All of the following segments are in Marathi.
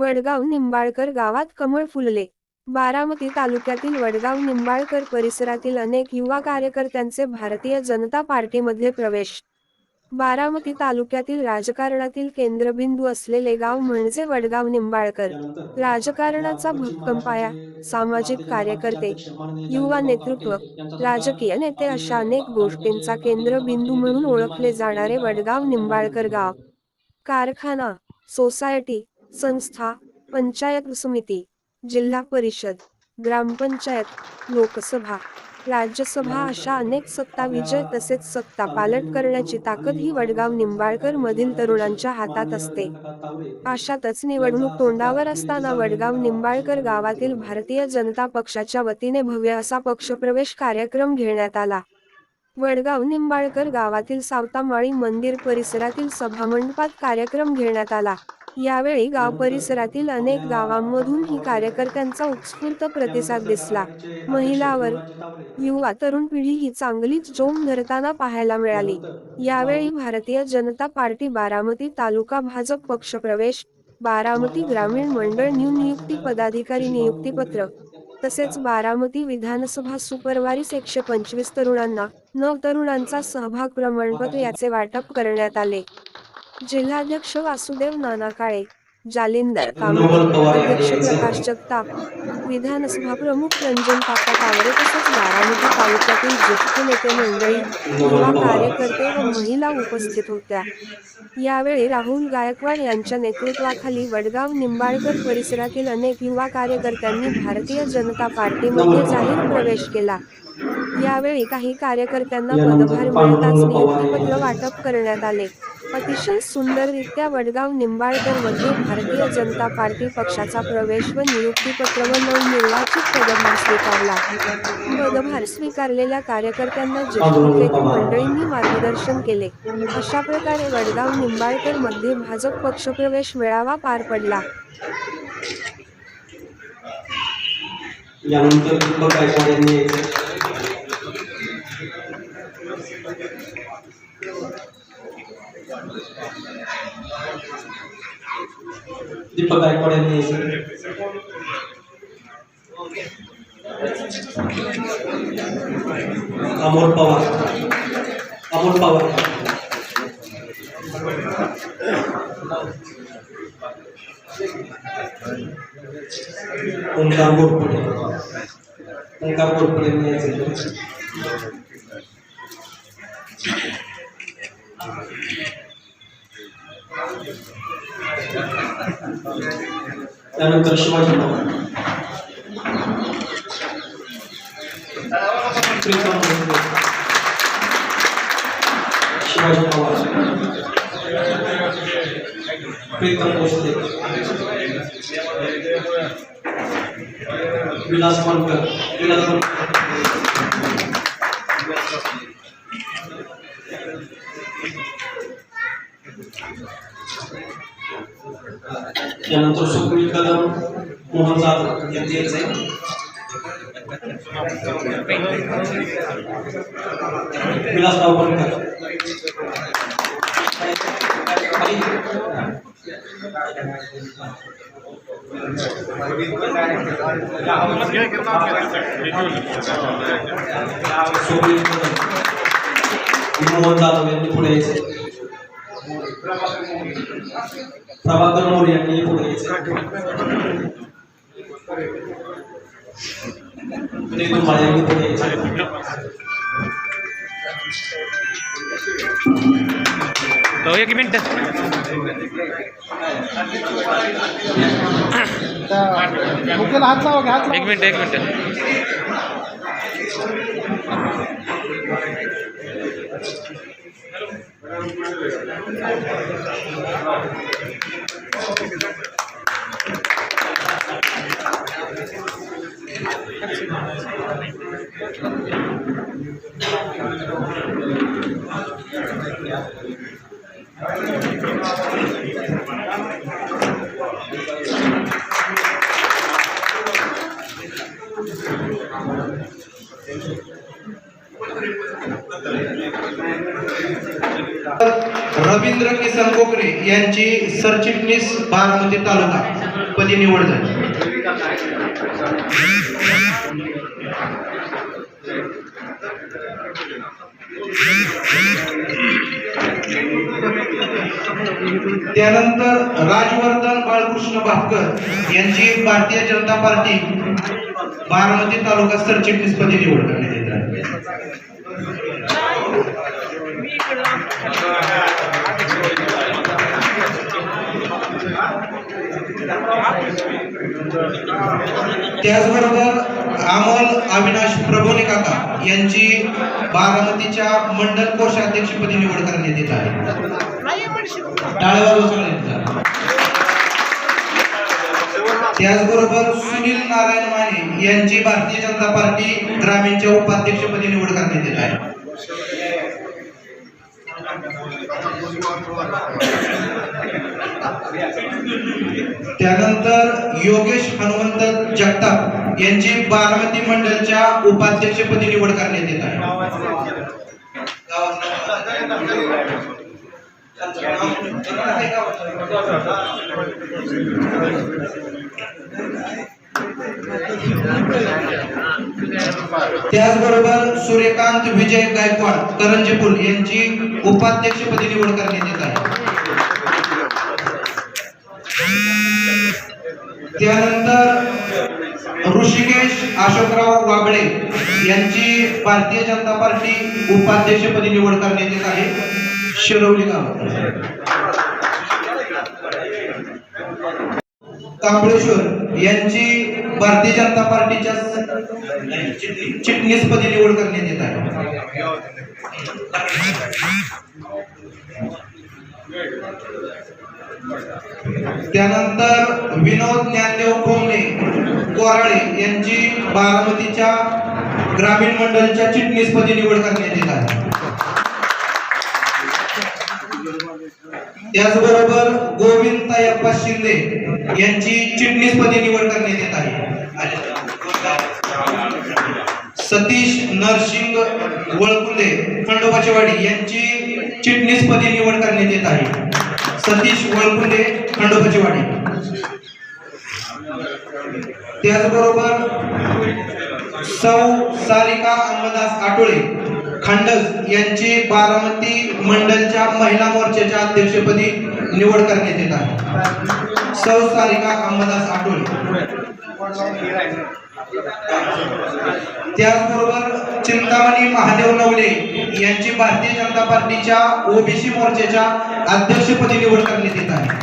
वडगाव निंबाळकर गावात कमळ फुलले. बारामती तालुक्यातील वडगाव निंबाळकर परिसरातील अनेक युवा कार्यकर्त्यांचे भारतीय जनता पार्टीमध्ये प्रवेश. बारामती तालुक्यातील राजकारणातील केंद्रबिंदू असलेले गाव म्हणजे वडगाव निंबाळकर. राजकारणाचा भक्कम पाया सामाजिक कार्यकर्ते युवा नेतृत्व राजकीय नेते अशा अनेक गोष्टींचा केंद्रबिंदू म्हणून ओळखले जाणारे वडगाव निंबाळकर गाव. कारखाना सोसायटी संस्था पंचायत समिती जिल्हा परिषद ग्रामपंचायत लोकसभा राज्यसभा अशा अनेक सत्ता विजय तसेच सत्ता पालट करण्याची ताकद ही वडगाव निंबाळकर मधील तरुणांच्या हातात असते. अशातच निवडणूक तोंडावर असताना वडगाव निंबाळकर गावातील भारतीय जनता पक्षाच्या वतीने भव्य असा पक्षप्रवेश कार्यक्रम घेण्यात आला. वडगाव निंबाळकर गावातील सावतामाळी मंदिर परिसरातील सभामंडपात कार्यक्रम घेण्यात आला. यावेळी गाव परिसरातील अनेक गावांमधूनही कार्यकर्त्यांचा उत्स्फूर्त प्रतिसाद दिसला. महिलावर युवा तरुण पिढी ही चांगलीच जोम धरताना पाहायला मिळाली. यावेळी भारतीय जनता पार्टी बारामती तालुका भाजप पक्षप्रवेश बारामती ग्रामीण मंडळ नियुक्ती पदाधिकारी नियुक्तीपत्र तसेच बारामती विधानसभा सुपरवारीस एकशे पंचवीस तरुणांना नव तरुणांचा सहभाग प्रमाणपत्र याचे वाटप करण्यात आले. जिल्हाध्यक्ष वासुदेव नाना काळे जालिंदर अध्यक्ष प्रकाश जगताप विधानसभा प्रमुख रंजन काका कावरे तसेच बारामती तालुक्यातील ज्येष्ठ नेते मंडळी युवा कार्यकर्ते व महिला उपस्थित होत्या. यावेळी राहुल गायकवाड यांच्या नेतृत्वाखाली वडगाव निंबाळकर परिसरातील अनेक युवा कार्यकर्त्यांनी भारतीय जनता पार्टीमध्ये जाहीर प्रवेश केला. यावेळी काही कार्यकर्त्यांना पदभार मिळताच नियुक्तीपत्र वाटप करण्यात आले. अतिशय सुंदररित्या वडगाव निंबाळकरमध्ये भारतीय जनता पार्टी पक्षाचा प्रवेश व नियुक्तीपत्र व नवनिर्वाचित पदभार स्वीकारला. पदभार स्वीकारलेल्या कार्यकर्त्यांना ज्येष्ठ नेते मंडळींनी मार्गदर्शन केले. अशा प्रकारे वडगाव निंबाळकरमध्ये भाजप पक्षप्रवेश मेळावा पार पडला. यानंतर दीपक गायकवाड यांनी यायचं. दीपक गायकवाड यांनी यायचं. अमोल पवार अमोल पवार ओंकार गोडपडे ओंकार गोडपडे यांनी यायचं. त्यानंतर शिवाजी पवार शिवाजी पवार. प्रीतम भोसले. विलास बनकर. विलास बनकर. त्यानंतर सुप्रीम कदम मोहन जाधव यांनी यायचंय विलासराव बनकर. सुप्रीम मोहन जाधव यांनी पुढे यायचे. प्रभाकर मोरे यांनी पुढे यायचे ते तुम्हाला यांनी पुढे यायचे तो एक मिनिट मुकेला हात लावा की हात लावा. एक मिनिट एक मिनिट रवींद्र किसन कोकरे यांची सरचिटणीस बारामती तालुका पदी निवड झाली. त्यानंतर राजवर्धन बाळकृष्ण भापकर यांची भारतीय जनता पार्टी बारामती तालुका सरचिटणीस पदी निवड करण्यात येत आहे. त्याचबरोबर अमोल अविनाश प्रभोने काका यांची बारामतीच्या मंडल कोषाध्यक्षपदी निवड करण्यात येत आहे. त्याचबरोबर सुनील नारायण माने यांची भारतीय जनता पार्टी ग्रामीणच्या उपाध्यक्षपदी निवड करण्यात येत आहे. त्यानंतर योगेश हनुमंत जगताप यांची बारामती मंडळच्या उपाध्यक्षपदी निवड करण्यात येत आहे. त्याचबरोबर सूर्यकांत विजय गायकवाड करंजीपूल यांची उपाध्यक्षपदी निवड करण्यात येत आहे. त्यानंतर ऋषिकेश अशोकराव वागळे यांची भारतीय जनता पार्टी उपाध्यक्षपदी निवड करण्यात येत आहे. शिरवली गाव. कांबळेश्वर यांची भारतीय जनता पार्टीच्या चिटणीसपदी निवड करण्यात येत आहे. त्यानंतर विनोद ज्ञानदेव कोमणे कोराळे यांची बारामतीच्या ग्रामीण मंडळच्या चिटणीसपदी निवड करण्यात येत आहे. त्याचबरोबर गोविंद तायप्पा शिंदे यांची चिटणीसपदी निवड करण्यात येत आहे. सतीश नरसिंग वळकुंदे खंडोबाचेवाडी यांची चिटणीसपदी निवड करण्यात येत आहे. सतीश वळकुंडे खंडोबाची वाडी त्याचबरोबर सौ सारिका अंगदास आटोळे खंडस यांची बारामती मंडलच्या महिला मोर्चाच्या अध्यक्षपदी निवड करण्यात येत आहे. सौ सारिका अंबदास आटोळे त्याचबरोबर चिंतामणी महादेव नवले यांची भारतीय जनता पार्टीच्या ओबीसी मोर्चाच्या अध्यक्षपदी निवड करण्यात येत आहे.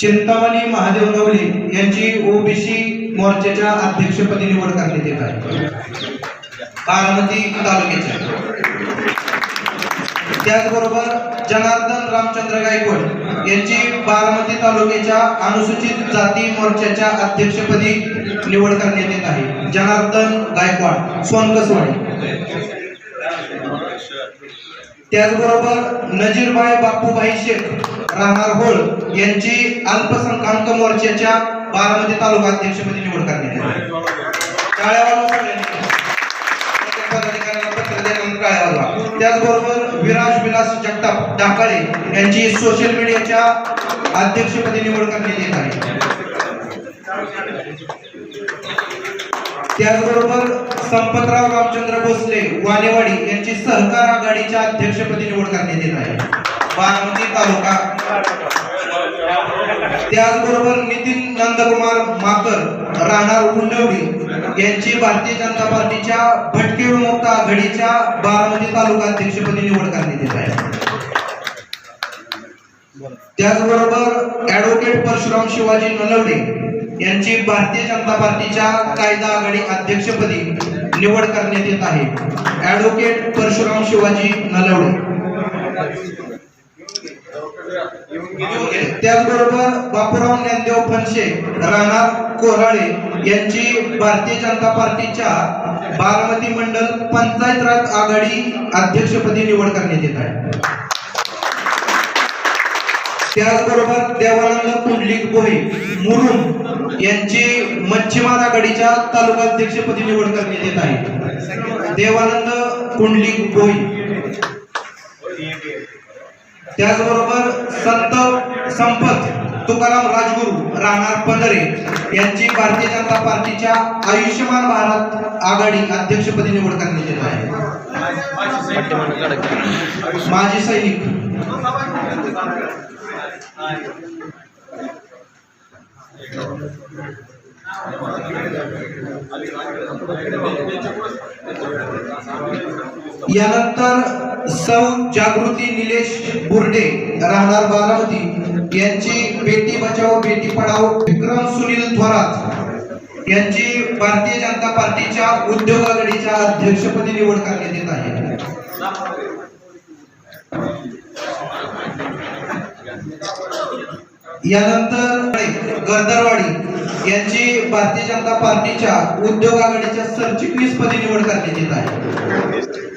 चिंतामणी महादेव नवले यांची ओबीसी मोर्चाच्या अध्यक्षपदी निवड करण्यात येत आहे. बारामती तालुक्याच्या त्याचबरोबर जनार्दन रामचंद्र गायकवाड यांची बारामती तालुक्याच्या अनुसूचित जाती मोर्चाच्या अध्यक्षपदी निवड करण्यात येत आहे. जनार्दन गायकवाड सोनकसवाडी. त्याचबरोबर नजीरबाई बापूभाई शेख राहणार होळ यांची अल्पसंख्याक मोर्चाच्या बारामती तालुका अध्यक्षपदी निवड करण्यात आली त्याचबरोबर विराज विलास जगताप डाकाळे यांची सोशल मीडियाच्या अध्यक्षपदी निवड करण्यात येत आहे. त्याचबरोबर संपतराव रामचंद्र भोसले वानेवाडी यांची सहकार आघाडीच्या अध्यक्षपदी निवड करण्यात येत आहे. बारामती तालुका त्याचबरोबर नितीन नंदकुमार माकर राहणार उंडवडी यांची भारतीय जनता पार्टीच्या भटके विमुक्त आघाडीच्या बारामती तालुका अध्यक्षपदी निवड करण्यात येत आहे. त्याचबरोबर ऍडव्होकेट परशुराम शिवाजी नलवडे यांची भारतीय जनता पार्टीच्या कायदा आघाडी अध्यक्षपदी निवड करण्यात येत आहे. ऍडव्होकेट परशुराम शिवाजी नलवडे. त्याचबरोबर बापूराव ज्ञानदेव फनशे राहणार कोराळे यांची भारतीय जनता पार्टीच्या बारामती मंडल पंचायत राज आघाडी अध्यक्षपदी निवड करण्यात येत आहे. त्याचबरोबर देवानंद कुंडलिक बोहे मुरुम यांची मच्छीमार आघाडीच्या तालुका अध्यक्षपदी निवड करण्यात येत आहे. देवानंद कुंडलिक बोई त्याचबरोबर संत संपत तुकाराम राजगुरू राहणार पंधरे यांची भारतीय जनता पार्टीच्या आयुष्यमान भारत आघाडी अध्यक्षपदी निवड करण्यात येत आहे. माजी सैनिक. यानंतर सौ जागृती निलेश बुर्डे राहणार बारामती. यांची बेटी बचाओ बेटी पढाओ विक्रम सुनील थोरात. यांची भारतीय जनता पार्टीच्या उद्योग आघाडीच्या अध्यक्षपदी निवड करण्यात येत आहे. यानंतर गर्दरवाडी यांची भारतीय जनता पार्टीच्या उद्योग आघाडीच्या सरचिटणीसपदी निवड करण्यात येत आहे.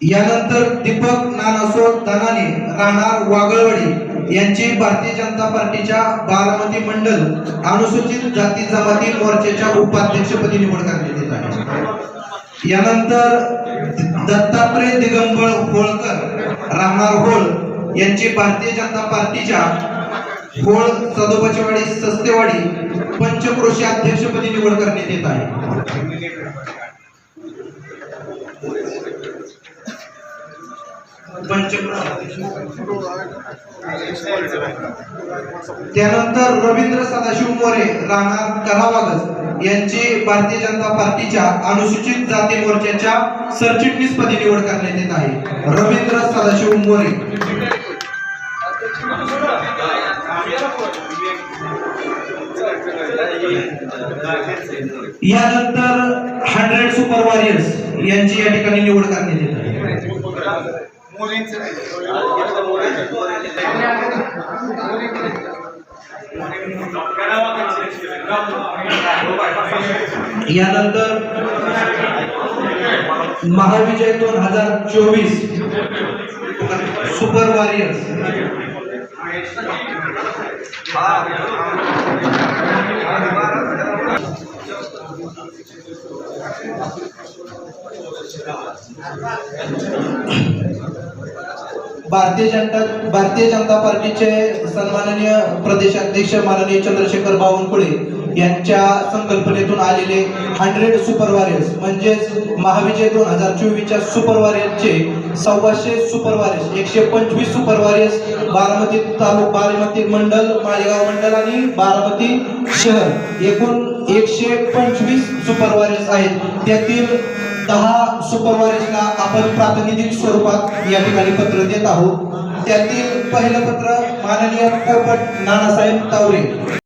यानंतर दीपक नानासो दनाने राहणार वागळवाडी यांची भारतीय जनता पार्टीच्या बारामती मंडल अनुसूचित जाती जमाती मोर्चाच्या उपाध्यक्षपदी निवड करण्यात येत आहे. यानंतर दत्तात्रय दिगंबर होळकर राहणार होळ यांची भारतीय जनता पार्टीच्या होळ सदोबाचेवाडी सस्तेवाडी पंचक्रोशी अध्यक्षपदी निवड करण्यात येत आहे. त्यानंतर रवींद्र सदाशिव मोरे राहणार करावागस यांची भारतीय जनता पार्टीच्या अनुसूचित जाती मोर्चाच्या सरचिटणीसपदी निवड करण्यात येत आहे. रवींद्र सदाशिव मोरे. यानंतर हंड्रेड सुपर वॉरियर्स यांची या ठिकाणी निवड करण्यात येत. यानंतर महाविजय दोन हजार चोवीस सुपर वॉरियर्स. भारतीय जनता भारतीय जनता पार्टीचे सन्माननीय प्रदेशाध्यक्ष माननीय चंद्रशेखर बावनकुळे यांच्या संकल्पनेतून आलेले हंड्रेड सुपर वॉरियर्स म्हणजेच महाविजय दोन हजार चोवीसच्या सुपर वॉरियर्सचे सव्वाशे सुपर वॉरियर्स एकशे पंचवीस सुपर वॉरियर्स बारामती तालुक बारामती मंडल मालेगाव मंडल आणि बारामती शहर. एकूण एकशे पंचवीस सुपर वॉरियर्स आहेत. त्यातील दहा सुपर आपण प्रातिनिधिक स्वरूपात या ठिकाणी पत्र देत आहोत. त्यातील पहिलं पत्र माननीय पोपट नानासाहेब तावरे.